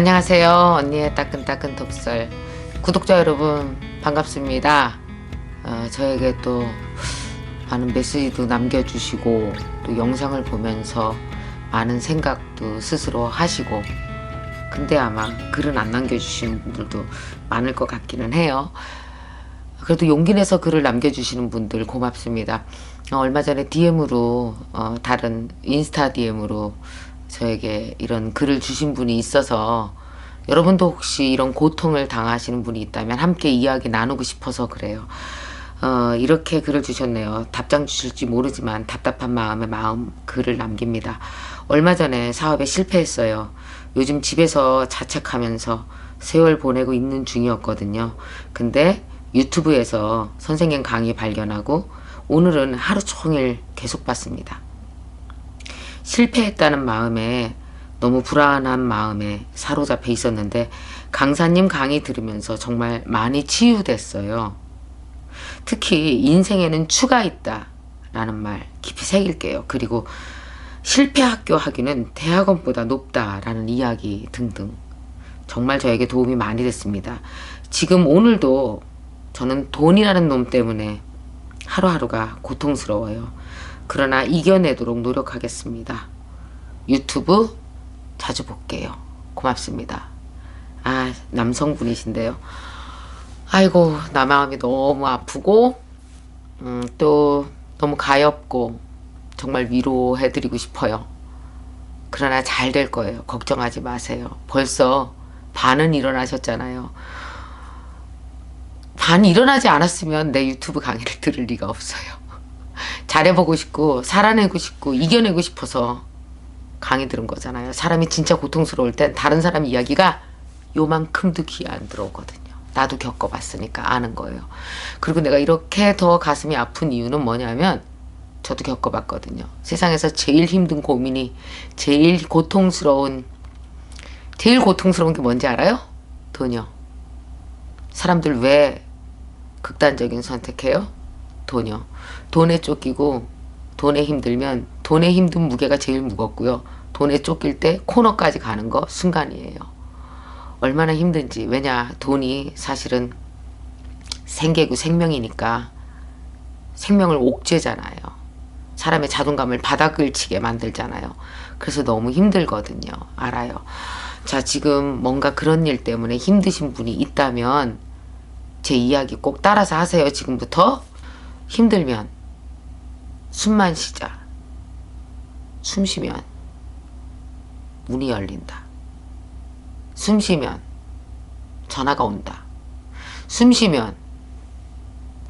안녕하세요. 언니의 따끈따끈 독설. 구독자 여러분, 반갑습니다. 어, 저에게 또 많은 메시지도 남겨주시고, 또 영상을 보면서 많은 생각도 스스로 하시고, 근데 아마 글은 안 남겨주시는 분들도 많을 것 같기는 해요. 그래도 용기 내서 글을 남겨주시는 분들 고맙습니다. 어, 얼마 전에 DM으로, 어, 다른 인스타 DM으로 저에게 이런 글을 주신 분이 있어서 여러분도 혹시 이런 고통을 당하시는 분이 있다면 함께 이야기 나누고 싶어서 그래요. 어, 이렇게 글을 주셨네요. 답장 주실지 모르지만 답답한 마음에 마음 글을 남깁니다. 얼마 전에 사업에 실패했어요. 요즘 집에서 자책하면서 세월 보내고 있는 중이었거든요. 근데 유튜브에서 선생님 강의 발견하고 오늘은 하루 종일 계속 봤습니다. 실패했다는 마음에 너무 불안한 마음에 사로잡혀 있었는데 강사님 강의 들으면서 정말 많이 치유됐어요. 특히 인생에는 추가 있다 라는 말 깊이 새길게요. 그리고 실패 학교 학위는 대학원보다 높다 라는 이야기 등등 정말 저에게 도움이 많이 됐습니다. 지금 오늘도 저는 돈이라는 놈 때문에 하루하루가 고통스러워요. 그러나 이겨내도록 노력하겠습니다. 유튜브 자주 볼게요. 고맙습니다. 아, 남성분이신데요. 아이고, 나 마음이 너무 아프고, 음, 또 너무 가엽고, 정말 위로해드리고 싶어요. 그러나 잘 될 거예요. 걱정하지 마세요. 벌써 반은 일어나셨잖아요. 반 일어나지 않았으면 내 유튜브 강의를 들을 리가 없어요. 잘해보고 싶고, 살아내고 싶고, 이겨내고 싶어서 강의 들은 거잖아요. 사람이 진짜 고통스러울 땐 다른 사람 이야기가 요만큼도 귀에 안 들어오거든요. 나도 겪어봤으니까 아는 거예요. 그리고 내가 이렇게 더 가슴이 아픈 이유는 뭐냐면 저도 겪어봤거든요. 세상에서 제일 힘든 고민이 제일 고통스러운 제일 고통스러운 게 뭔지 알아요? 돈이요. 사람들 왜 극단적인 선택해요? 돈이요. 돈에 쫓기고 돈에 힘들면 돈에 힘든 무게가 제일 무겁고요. 돈에 쫓길 때 코너까지 가는 거 순간이에요. 얼마나 힘든지. 왜냐, 돈이 사실은 생계고 생명이니까 생명을 옥죄잖아요. 사람의 자존감을 바닥을 치게 만들잖아요. 그래서 너무 힘들거든요. 알아요. 자, 지금 뭔가 그런 일 때문에 힘드신 분이 있다면 제 이야기 꼭 따라서 하세요. 지금부터 힘들면 숨만 쉬자. 숨 쉬면 문이 열린다. 숨 쉬면 전화가 온다. 숨 쉬면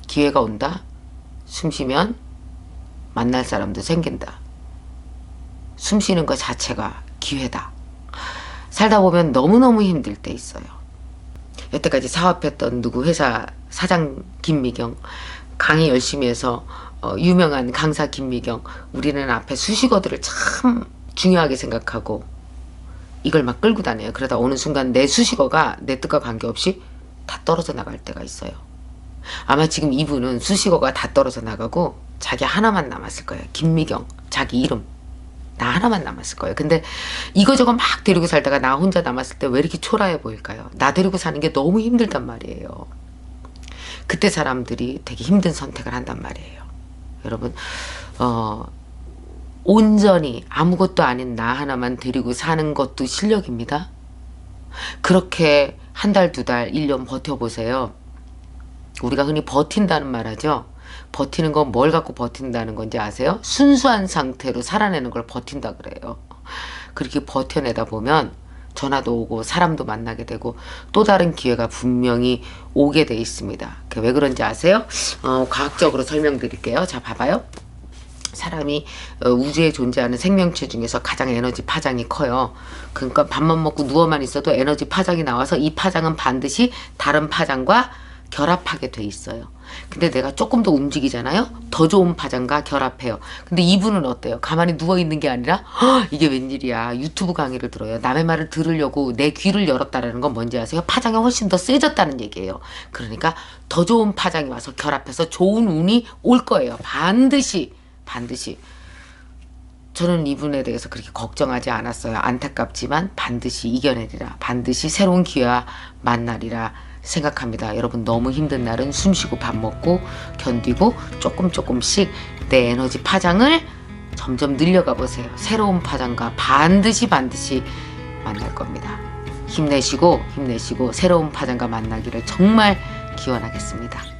기회가 온다. 숨 쉬면 만날 사람도 생긴다. 숨 쉬는 것 자체가 기회다. 살다 보면 너무너무 힘들 때 있어요. 여태까지 사업했던 누구 회사 사장 김미경 강의 열심히 해서 어, 유명한 강사 김미경 우리는 앞에 수식어들을 참 중요하게 생각하고 이걸 막 끌고 다녀요. 그러다 어느 순간 내 수식어가 내 뜻과 관계없이 다 떨어져 나갈 때가 있어요. 아마 지금 이분은 수식어가 다 떨어져 나가고 자기 하나만 남았을 거예요. 김미경 자기 이름 나 하나만 남았을 거예요. 근데 이거저거 막 데리고 살다가 나 혼자 남았을 때 왜 이렇게 초라해 보일까요? 나 데리고 사는 게 너무 힘들단 말이에요. 그때 사람들이 되게 힘든 선택을 한단 말이에요. 여러분, 어, 온전히 아무것도 아닌 나 하나만 데리고 사는 것도 실력입니다. 그렇게 한 달, 두 달, 일년 버텨보세요. 우리가 흔히 버틴다는 말 하죠. 버티는 건 뭘 갖고 버틴다는 건지 아세요? 순수한 상태로 살아내는 걸 버틴다 그래요. 그렇게 버텨내다 보면 전화도 오고 사람도 만나게 되고 또 다른 기회가 분명히 오게 돼 있습니다. 그게 왜 그런지 아세요? 어, 과학적으로 설명드릴게요. 자, 봐봐요. 사람이 어, 우주에 존재하는 생명체 중에서 가장 에너지 파장이 커요. 그러니까 밥만 먹고 누워만 있어도 에너지 파장이 나와서 이 파장은 반드시 다른 파장과 결합하게 돼 있어요. 근데 내가 조금 더 움직이잖아요? 더 좋은 파장과 결합해요. 근데 이분은 어때요? 가만히 누워있는 게 아니라, "헉, 이게 웬일이야. 유튜브 강의를 들어요. 남의 말을 들으려고 내 귀를 열었다라는 건 뭔지 아세요? 파장이 훨씬 더 세졌다는 얘기예요. 그러니까 더 좋은 파장이 와서 결합해서 좋은 운이 올 거예요. 반드시, 반드시. 저는 이분에 대해서 그렇게 걱정하지 않았어요. 안타깝지만 반드시 이겨내리라. 반드시 새로운 기회와 만나리라 생각합니다. 여러분 너무 힘든 날은 숨 쉬고 밥 먹고 견디고 조금 조금씩 내 에너지 파장을 점점 늘려가 보세요. 새로운 파장과 반드시 반드시 만날 겁니다. 힘내시고 힘내시고 새로운 파장과 만나기를 정말 기원하겠습니다.